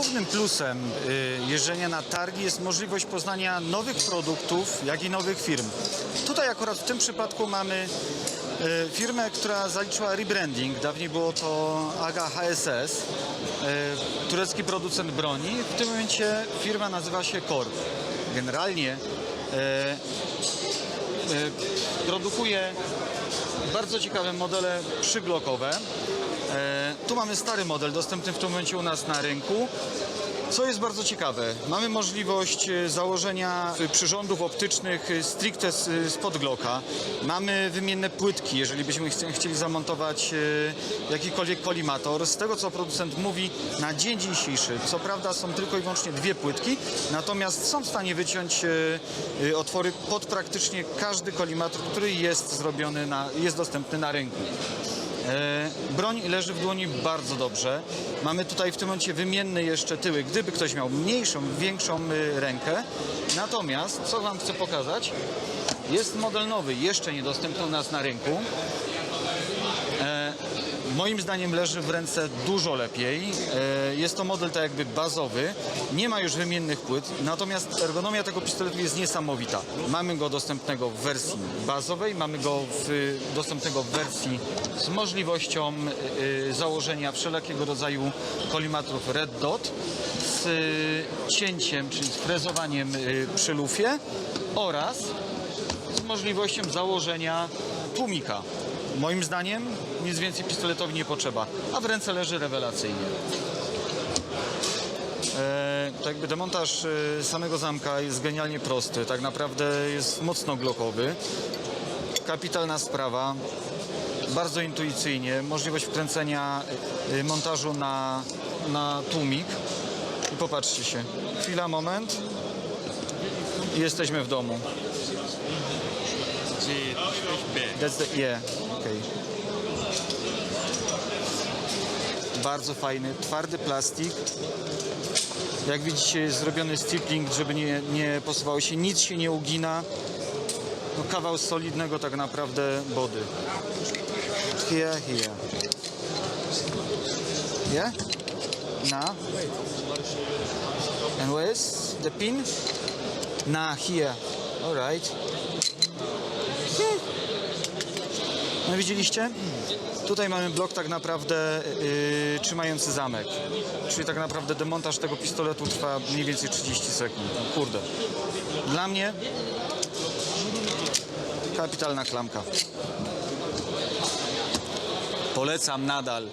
Głównym plusem y, jeżdżenia na targi jest możliwość poznania nowych produktów, jak i nowych firm. Tutaj akurat w tym przypadku mamy y, firmę, która zaliczyła rebranding. Dawniej było to AGA HSS, y, turecki producent broni. W tym momencie firma nazywa się Korp. Generalnie produkuje bardzo ciekawe modele przyglokowe. E, tu mamy stary model dostępny w tym momencie u nas na rynku. Co jest bardzo ciekawe, mamy możliwość e, założenia e, przyrządów optycznych e, stricte z podglocka. Mamy wymienne płytki, jeżeli byśmy chci- chcieli zamontować jakikolwiek kolimator. Z tego co producent mówi, na dzień dzisiejszy, co prawda są tylko i wyłącznie dwie płytki, natomiast są w stanie wyciąć otwory pod praktycznie każdy kolimator, który jest zrobiony, na, jest dostępny na rynku. E, Broń leży w dłoni bardzo dobrze. Mamy tutaj w tym momencie wymienne jeszcze tyły, gdyby ktoś miał mniejszą, większą y, rękę. Natomiast, co Wam chcę pokazać, jest model nowy, jeszcze niedostępny u nas na rynku. E, Moim zdaniem leży w ręce dużo lepiej. E, Jest to model tak jakby bazowy. Nie ma już wymiennych płyt, natomiast ergonomia tego pistoletu jest niesamowita. Mamy go dostępnego w wersji bazowej, mamy go w, dostępnego w wersji z możliwością e, założenia wszelkiego rodzaju kolimatorów Red Dot z e, cięciem, czyli z frezowaniem e, przy lufie oraz z możliwością założenia tłumika. Moim zdaniem nic więcej pistoletowi nie potrzeba, a w ręce leży rewelacyjnie. E, to jakby demontaż e, samego zamka jest genialnie prosty, tak naprawdę jest mocno glokowy. Kapitalna sprawa, bardzo intuicyjnie, możliwość wkręcenia e, montażu na, na tłumik. I popatrzcie się, chwila, moment i jesteśmy w domu. That's the, yeah, okay. Bardzo fajny, twardy plastik. Jak widzicie jest zrobiony stripling, żeby nie, nie posuwało się, nic się nie ugina. No, kawał solidnego tak naprawdę body. Here, here. Yeah? Now? And where is the pin? Nah, here. Alright. No widzieliście? Tutaj mamy blok tak naprawdę yy, trzymający zamek. Czyli tak naprawdę demontaż tego pistoletu trwa mniej więcej 30 sekund. Kurde. Dla mnie kapitalna klamka. Polecam nadal.